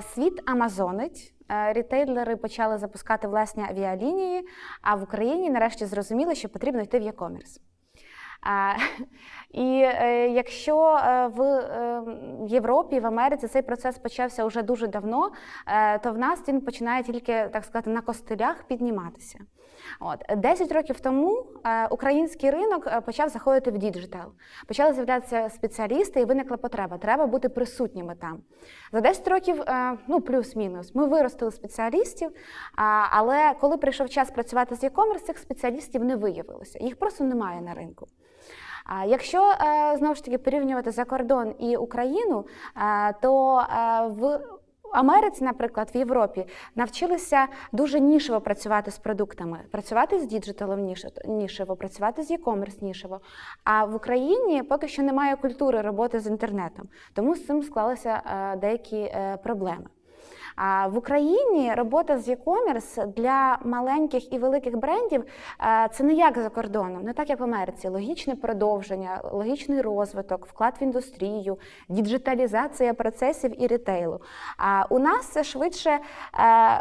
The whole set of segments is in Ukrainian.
світ амазонить. Е, Рітейлери почали запускати власні авіалінії, а в Україні нарешті зрозуміли, що потрібно йти в e-commerce. І е, якщо е, в е, Європі, в Америці цей процес почався вже дуже давно, е, то в нас він починає тільки так сказати на костилях підніматися. От 10 років тому український ринок почав заходити в діджитал. Почали з'являтися спеціалісти, і виникла потреба. Треба бути присутніми там. За 10 років, ну плюс-мінус, ми виростили спеціалістів. Але коли прийшов час працювати з e-commerce, цих спеціалістів не виявилося. Їх просто немає на ринку. А Якщо е, знову ж таки порівнювати за кордон і Україну, е, то е, в Америці, наприклад, в Європі навчилися дуже нішево працювати з продуктами, працювати з діджиталом ніше- нішево, працювати з e-commerce нішево. А в Україні поки що немає культури роботи з інтернетом, тому з цим склалися деякі проблеми. А в Україні робота з e-commerce для маленьких і великих брендів е, це не як за кордоном, не так як в Америці. Логічне продовження, логічний розвиток, вклад в індустрію, діджиталізація процесів і рітейлу. А у нас це швидше е,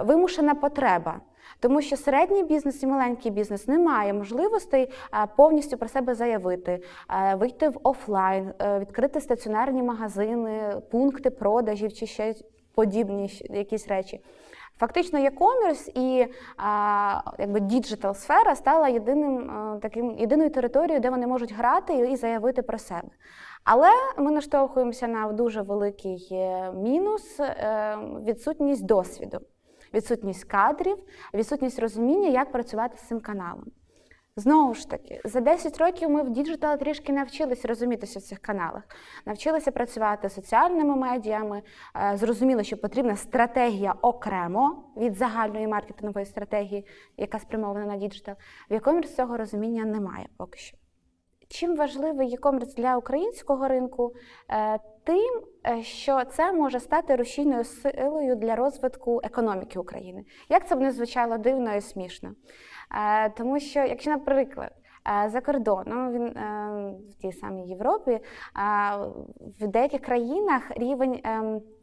вимушена потреба. Тому що середній бізнес і маленький бізнес не має можливостей е, повністю про себе заявити, вийти в офлайн, відкрити стаціонарні магазини, пункти продажів чи ще подібні якісь речі. Фактично, e-commerce і а, якби діджитал сфера стала єдиним а, таким єдиною територією, де вони можуть грати і заявити про себе. Але ми наштовхуємося на дуже великий е, мінус е, відсутність досвіду, відсутність кадрів, відсутність розуміння, як працювати з цим каналом. Знову ж таки, за 10 років ми в діджитал трішки навчилися розумітися в цих каналах, навчилися працювати з соціальними медіями, е, зрозуміли, що потрібна стратегія окремо від загальної маркетингової стратегії, яка спрямована на діджитал. В e-commerce цього розуміння немає поки що. Чим важливий e-commerce для українського ринку? Е, Тим, е, що це може стати рушійною силою для розвитку економіки України. Як це б не звучало дивно і смішно? Е, Тому що, якщо, наприклад, за кордоном він е, в тій самій Європі, е, в деяких країнах рівень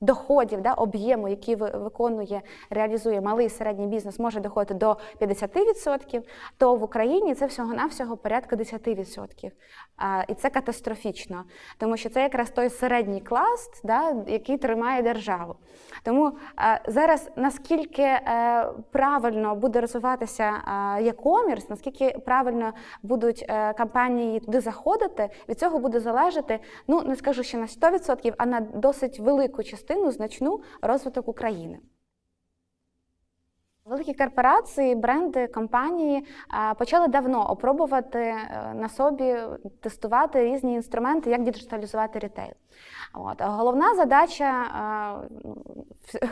доходів, да, об'єму, який виконує, реалізує малий і середній бізнес, може доходити до 50%, то в Україні це всього-навсього порядка 10%. І це катастрофічно, тому що це якраз той середній клас, да, який тримає державу. Тому е, зараз наскільки е, правильно буде розвиватися е, e-commerce, наскільки правильно будуть е, компанії туди заходити, від цього буде залежати, ну не скажу ще на 100%, а на досить велику частину, значну розвиток України. Великі корпорації, бренди, компанії почали давно опробувати е, на собі тестувати різні інструменти, як діджиталізувати рітейл. От. Головна задача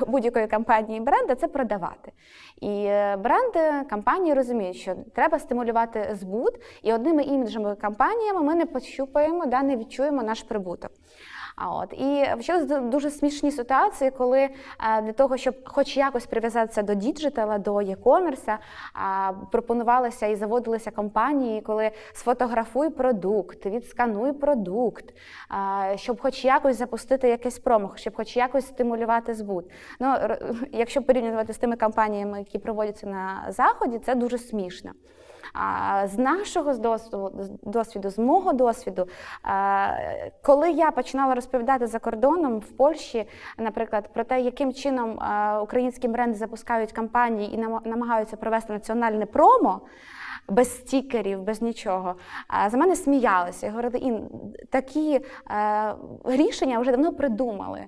будь-якої компанії бренда це продавати. І е, бренди, компанії розуміють, що треба стимулювати збут, і одними іміджевими компаніями ми не пощупаємо, да, не відчуємо наш прибуток. А от і почалися дуже смішні ситуації, коли е, для того, щоб хоч якось прив'язатися до діджитала, до e-commerce, пропонувалися і заводилися компанії, коли сфотографуй продукт, відскануй продукт, щоб хоч якось запустити якийсь промах, щоб хоч якось стимулювати збут. Ну, якщо порівнювати з тими компаніями, які проводяться на заході, це дуже смішно. З нашого досвіду, з мого досвіду, коли я починала розповідати за кордоном в Польщі, наприклад, про те, яким чином українські бренди запускають кампанії і нама- намагаються провести національне промо. Без стікерів, без нічого. За мене сміялися і говорили, Ін, такі е, рішення вже давно придумали.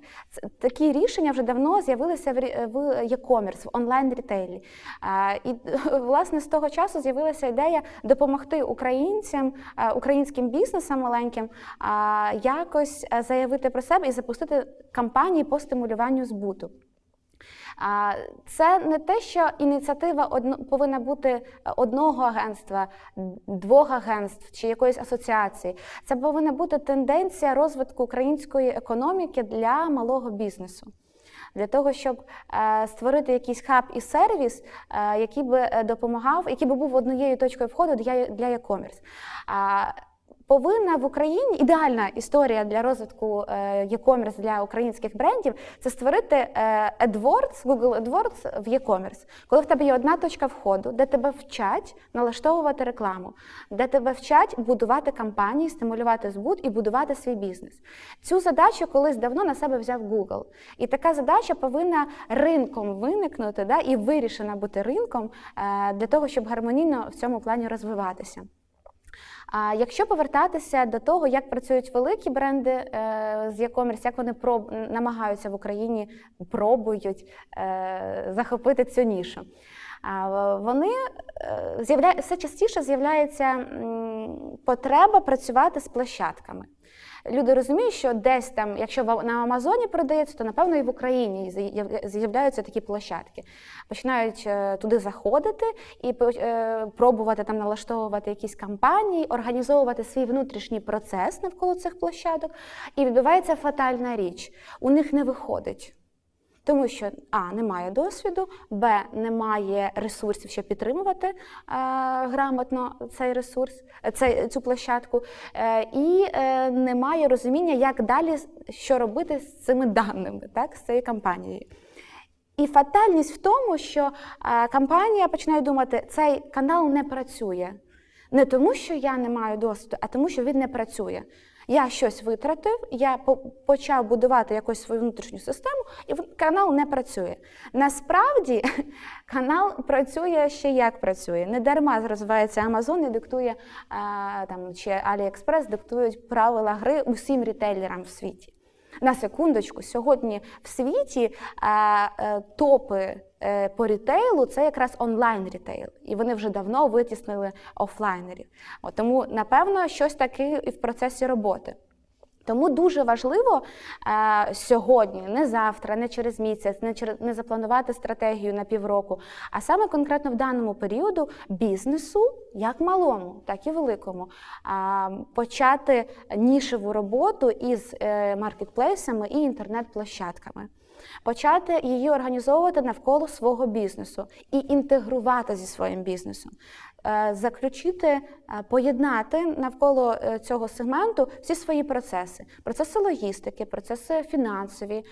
Такі рішення вже давно з'явилися в, e-commerce, в онлайн-рітейлі. А, і власне з того часу з'явилася ідея допомогти українцям, е, українським бізнесам маленьким якось е, заявити про себе і запустити кампанії по стимулюванню збуту. Це не те, що ініціатива повинна бути е, одного агентства, двох агентств чи якоїсь асоціації. Це повинна бути тенденція розвитку української економіки для малого бізнесу. Для того, щоб е, створити якийсь хаб і сервіс, е, який би допомагав, який би був однією точкою входу для e-commerce. Повинна в Україні ідеальна історія для розвитку е, e-commerce для українських брендів це створити е, AdWords, Google AdWords в e-commerce. Коли в тебе є одна точка входу, де тебе вчать налаштовувати рекламу, де тебе вчать будувати кампанії, стимулювати збут і будувати свій бізнес. Цю задачу колись давно на себе взяв Google. І така задача повинна ринком виникнути да, і вирішена бути ринком е, для того, щоб гармонійно в цьому плані розвиватися. А якщо повертатися до того, як працюють великі бренди е, з e-commerce, як вони проб, намагаються в Україні пробують е, захопити цю нішу. Вони е, з'явля... все частіше з'являється потреба працювати з площадками. Люди розуміють, що десь там, якщо на Амазоні продається, то напевно і в Україні з'являються такі площадки. Починають е, туди заходити і е, пробувати там налаштовувати якісь кампанії, організовувати свій внутрішній процес навколо цих площадок. І відбувається фатальна річ: у них не виходить. Тому що А, немає досвіду, Б, немає ресурсів, щоб підтримувати е, грамотно цей ресурс, цей, цю площадку, е, і е, немає розуміння, як далі що робити з цими даними, так, з цією кампанією. І фатальність в тому, що е, компанія починає думати, цей канал не працює. Не тому, що я не маю досвіду, а тому, що він не працює. Я щось витратив, я почав будувати якусь свою внутрішню систему, і канал не працює. Насправді канал працює ще як працює. Не дарма розвивається Amazon і диктує там чи AliExpress диктують правила гри усім рітейлерам в світі. На секундочку, сьогодні в світі е, топи по рітейлу це якраз онлайн рітейл, і вони вже давно витіснили офлайнерів. От, тому, напевно, щось таке і в процесі роботи. Тому дуже важливо е, сьогодні, не завтра, не через місяць, не через не запланувати стратегію на півроку, а саме конкретно в даному періоду бізнесу, як малому, так і великому, а, почати нішеву роботу із е, маркетплейсами і інтернет-площадками. Почати її організовувати навколо свого бізнесу і інтегрувати зі своїм бізнесом, Е, заключити, е, поєднати навколо е, цього сегменту всі свої процеси: процеси логістики, процеси фінансові,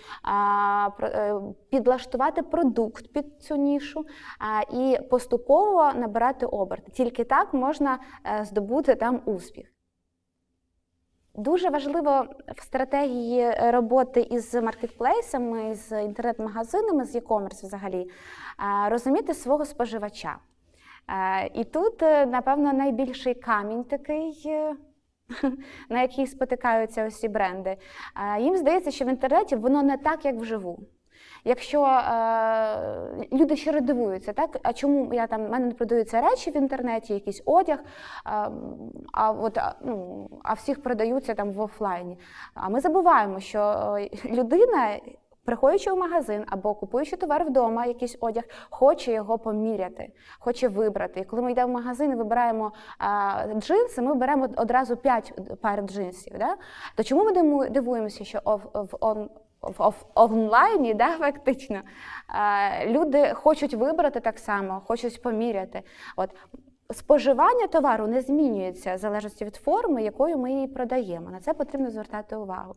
підлаштувати продукт під цю нішу і поступово набирати оберти. Тільки так можна здобути там успіх. Дуже важливо в стратегії роботи із маркетплейсами, з інтернет-магазинами, з e-commerce взагалі, е, розуміти свого споживача. Е, І тут, е, напевно, найбільший камінь такий. На який спотикаються усі бренди. Їм здається, що в інтернеті воно не так, як вживу. Якщо е, люди щиро дивуються, так а чому я там в мене не продаються речі в інтернеті, якийсь одяг, а, а от ну, а всіх продаються там в офлайні. А ми забуваємо, що е, людина. Приходячи в магазин або купуючи товар вдома, якийсь одяг, хоче його поміряти, хоче вибрати. І коли ми йдемо в магазин і вибираємо а, джинси, ми беремо одразу 5 пар джинсів. Да? То чому ми дивуємося, що в, он, в, онлайні, да, фактично, люди хочуть вибрати так само, хочуть поміряти. От. Споживання товару не змінюється в залежності від форми, якою ми її продаємо. На це потрібно звертати увагу.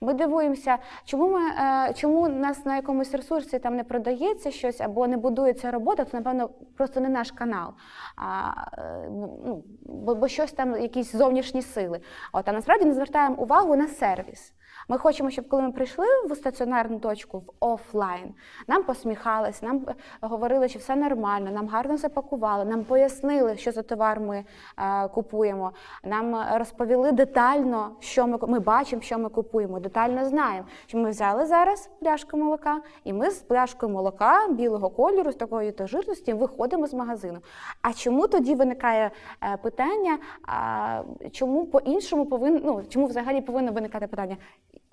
Ми дивуємося, чому ми е, чому нас на якомусь ресурсі там не продається щось або не будується робота, це напевно просто не наш канал. А, е, ну, бо, бо щось там, якісь зовнішні сили. От, а насправді не звертаємо увагу на сервіс. Ми хочемо, щоб коли ми прийшли в стаціонарну точку в офлайн, нам посміхались, нам е, говорили, що все нормально, нам гарно запакували, нам пояснили, що за товар ми е, купуємо. Нам розповіли детально, що ми, ми бачимо, що ми купуємо. Детально знаємо, що ми взяли зараз пляшку молока, і ми з пляшкою молока білого кольору, з такої то жирності, виходимо з магазину. А чому тоді виникає е, питання? А, чому по-іншому повинно, ну, чому взагалі повинно виникати питання?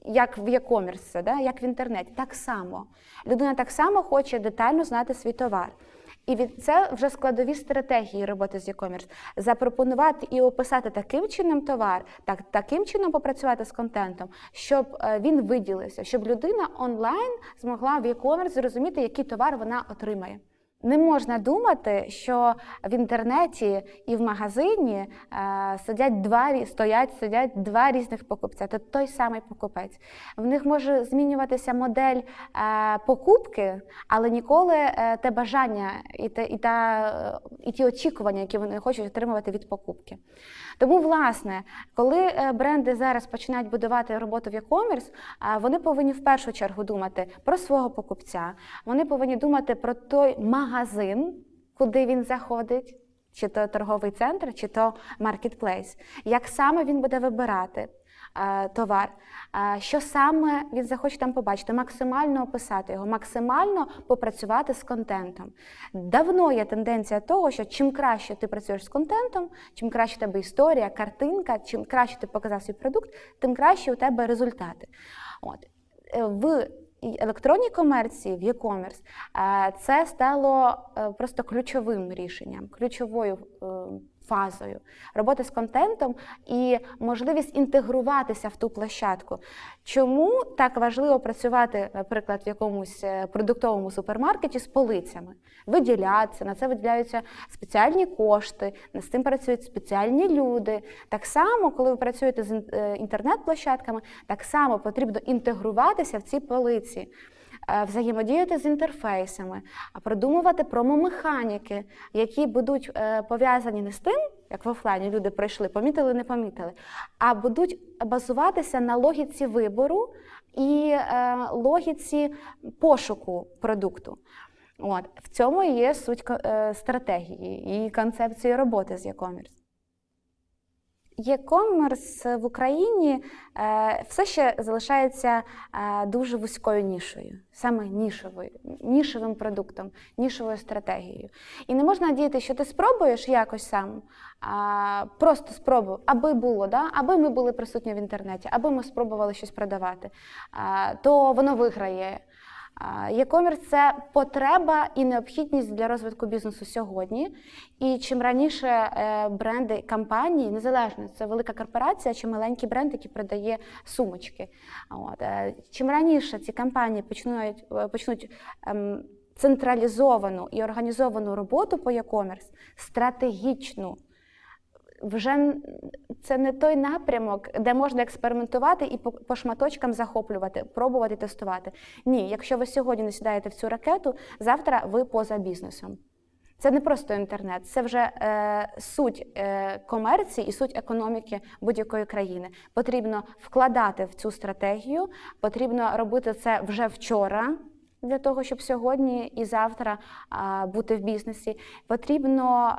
Як в e-commerce, да? як в інтернеті, так само. Людина так само хоче детально знати свій товар. І від це вже складові стратегії роботи з e-commerce. Запропонувати і описати таким чином товар, так, таким чином попрацювати з контентом, щоб е, він виділився, щоб людина онлайн змогла в e-commerce зрозуміти, який товар вона отримає. Не можна думати, що в інтернеті і в магазині е, сидять два стоять, сидять два різних покупця. Це той самий покупець. В них може змінюватися модель е, покупки, але ніколи е, те бажання і, те, і, та, і ті очікування, які вони хочуть отримувати від покупки. Тому, власне, коли бренди зараз починають будувати роботу в e-commerce, вони повинні в першу чергу думати про свого покупця, вони повинні думати про той магазин, куди він заходить, чи то торговий центр, чи то маркетплейс, як саме він буде вибирати. е, Товар, е, що саме він захоче там побачити, максимально описати його, максимально попрацювати з контентом. Давно є тенденція того, що чим краще ти працюєш з контентом, чим краще в тебе історія, картинка, чим краще ти показав свій продукт, тим краще у тебе результати. От. Е, В електронній комерції, в e-commerce, е, це стало е, просто ключовим рішенням, ключовою е, фазою роботи з контентом і можливість інтегруватися в ту площадку. Чому так важливо працювати, наприклад, в якомусь е, продуктовому супермаркеті з полицями? Виділятися, на це виділяються спеціальні кошти, над цим працюють спеціальні люди. Так само, коли ви працюєте з е, інтернет-площадками, так само потрібно інтегруватися в ці полиці. Е, Взаємодіяти з інтерфейсами, а продумувати промомеханіки, які будуть е, пов'язані не з тим, як в офлайні люди прийшли, помітили, не помітили, а будуть базуватися на логіці вибору і е, логіці пошуку продукту. От в цьому є суть стратегії і концепції роботи з e-commerce. Є-комерс в Україні е, все ще залишається е, дуже вузькою нішою, саме нішовою, нішовим продуктом, нішовою стратегією. І не можна діяти, що ти спробуєш якось сам, а, просто спробуй, аби було, да? аби ми були присутні в інтернеті, аби ми спробували щось продавати, а, то воно виграє. Е-комерс – це потреба і необхідність для розвитку бізнесу сьогодні. І чим раніше е, бренди компанії, незалежно це велика корпорація чи маленький бренд, який продає сумочки. От, е, чим раніше ці компанії почнуть, е, почнуть ем, централізовану і організовану роботу по e-commerce, стратегічну, вже це не той напрямок, де можна експериментувати і по, шматочкам захоплювати, пробувати тестувати. Ні, якщо ви сьогодні не сідаєте в цю ракету, завтра ви поза бізнесом. Це не просто інтернет, це вже е, суть е, комерції і суть економіки будь-якої країни. Потрібно вкладати в цю стратегію, потрібно робити це вже вчора. Для того, щоб сьогодні і завтра бути в бізнесі, потрібно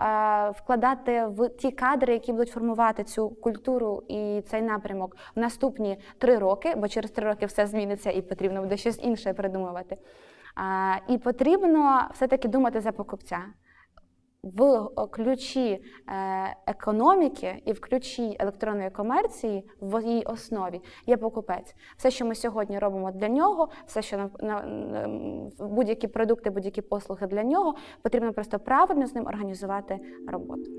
вкладати в ті кадри, які будуть формувати цю культуру і цей напрямок в наступні три роки, бо через три роки все зміниться і потрібно буде щось інше придумувати. І потрібно все-таки думати за покупця. В ключі е, економіки і в ключі електронної комерції в її основі є покупець. Все, що ми сьогодні робимо для нього, все, що будь-які продукти, будь-які послуги для нього, потрібно просто правильно з ним організувати роботу.